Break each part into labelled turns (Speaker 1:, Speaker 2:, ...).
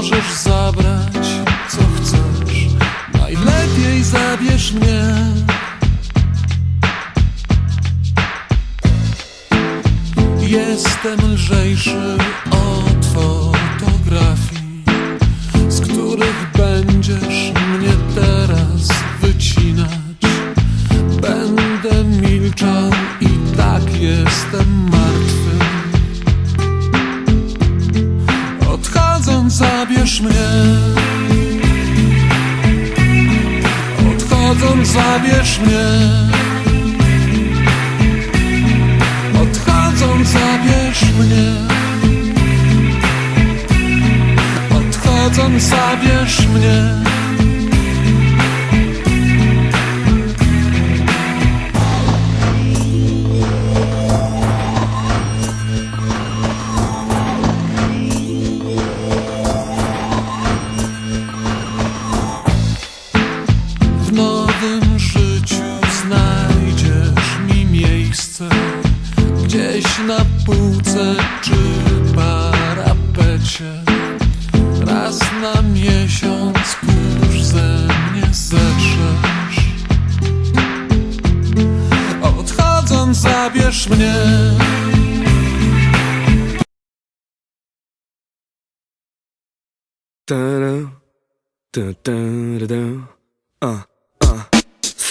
Speaker 1: możesz zabrać, co chcesz. Najlepiej zabierz mnie. Jestem lżejszy od zabierz mnie. Odchodząc, zabierz mnie. Odchodząc, zabierz mnie. Odchodząc zabierz mnie
Speaker 2: Ta-da, ta-ta-da-da.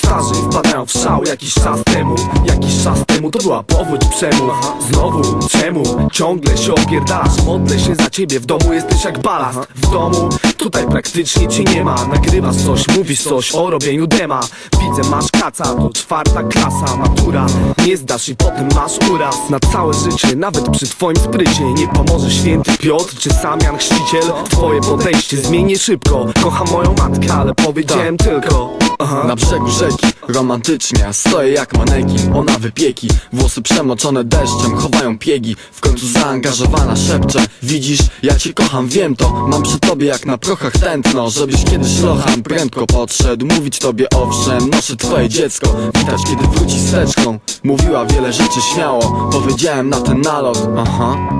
Speaker 2: Starzy wpadają w szał. Jakiś czas temu Jakiś czas temu to była powódź przemów Znowu, czemu? Ciągle się opierdalasz Modlę się za ciebie, w domu jesteś jak balast. W domu, tutaj praktycznie cię nie ma. Nagrywasz coś, mówisz coś o robieniu dema. Widzę masz kaca, to czwarta klasa. Matura, nie zdasz i potem masz uraz. Na całe życie, nawet przy twoim sprycie Nie pomoże święty Piotr czy sam Jan Chrzciciel. Twoje podejście zmienię szybko. Kocham moją matkę, ale powiedziałem tylko Aha.
Speaker 3: Na brzegu rzeki, romantycznie Stoję jak manekin, ona wypieki. Włosy przemoczone deszczem, chowają piegi. W końcu zaangażowana szepcze. Widzisz, ja cię kocham, wiem to. Mam przy tobie jak na prochach tętno. Żebyś kiedyś lochan prędko podszedł. Mówić tobie owszem, noszę twoje dziecko. Widać kiedy wróci steczką Mówiła wiele rzeczy śmiało. Powiedziałem na ten nalot, aha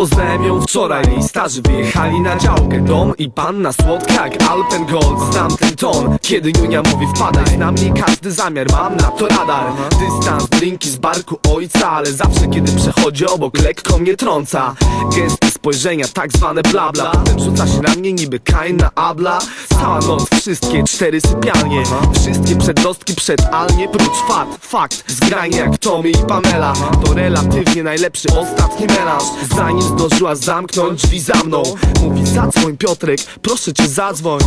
Speaker 2: Poznałem ją wczoraj, jej starzy wyjechali na działkę Dom i panna słodka jak Alpengold Znam ten ton, kiedy Junia mówi wpadaj Znam nie każdy zamiar, mam na to radar. Dystans, drinki z barku ojca Ale zawsze kiedy przechodzi obok, lekko mnie trąca. Gesty spojrzenia, tak zwane bla bla. Potem rzuca się na mnie niby Kain na abla. Cała noc, wszystkie cztery sypialnie. Wszystkie przedrostki przedalnie Prócz fakt, fakt Zgranie jak Tommy i Pamela. To relatywnie najlepszy ostatni melanż. Zanim zdążyła zamknąć drzwi za mną. Mówi zadzwoń Piotrek, proszę cię zadzwoń.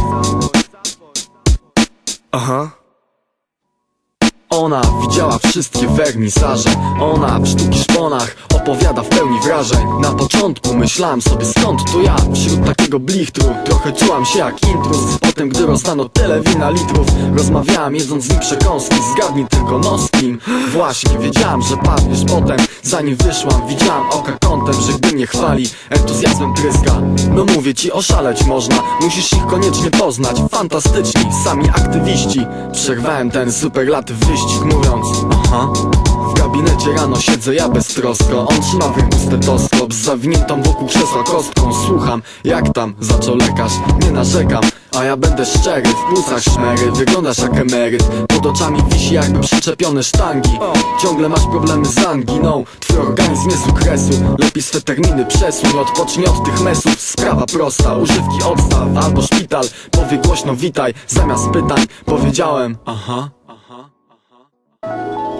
Speaker 2: Aha
Speaker 3: Ona widziała wszystkie wernisaże. Ona w sztuki szponach opowiada w pełni wrażeń. Na początku myślałem sobie skąd to ja? Wśród takiego blichtru trochę czułam się jak intruz. Potem gdy rozdano tyle wina litrów Rozmawiałam jedząc z nim przekąski. Zgadnij tylko no z kim. Właśnie wiedziałam, że padniesz potem. Zanim wyszłam widziałam oka kątem Że gdy mnie chwali entuzjazmem tryska No mówię ci oszaleć można. Musisz ich koniecznie poznać. Fantastyczni, sami aktywiści. Przerwałem ten superlatyw wyścig mówiąc. Aha. W gabinecie rano siedzę ja beztrosko. On trzyma w ręku stetoskop Z zawiniętą wokół krzesła kostką. Słucham jak tam zaczął lekarz? Nie narzekam a ja będę szczery, w płucach szmery Wyglądasz jak emeryt. Pod oczami wisi jakby przyczepione sztangi. Ciągle masz problemy z anginą. Twój organizm jest u kresu Lepiej swe terminy przesuń Odpocznij od tych mesów. Sprawa prosta, używki odstaw Albo szpital, powie głośno witaj Zamiast pytań powiedziałem Aha, aha, aha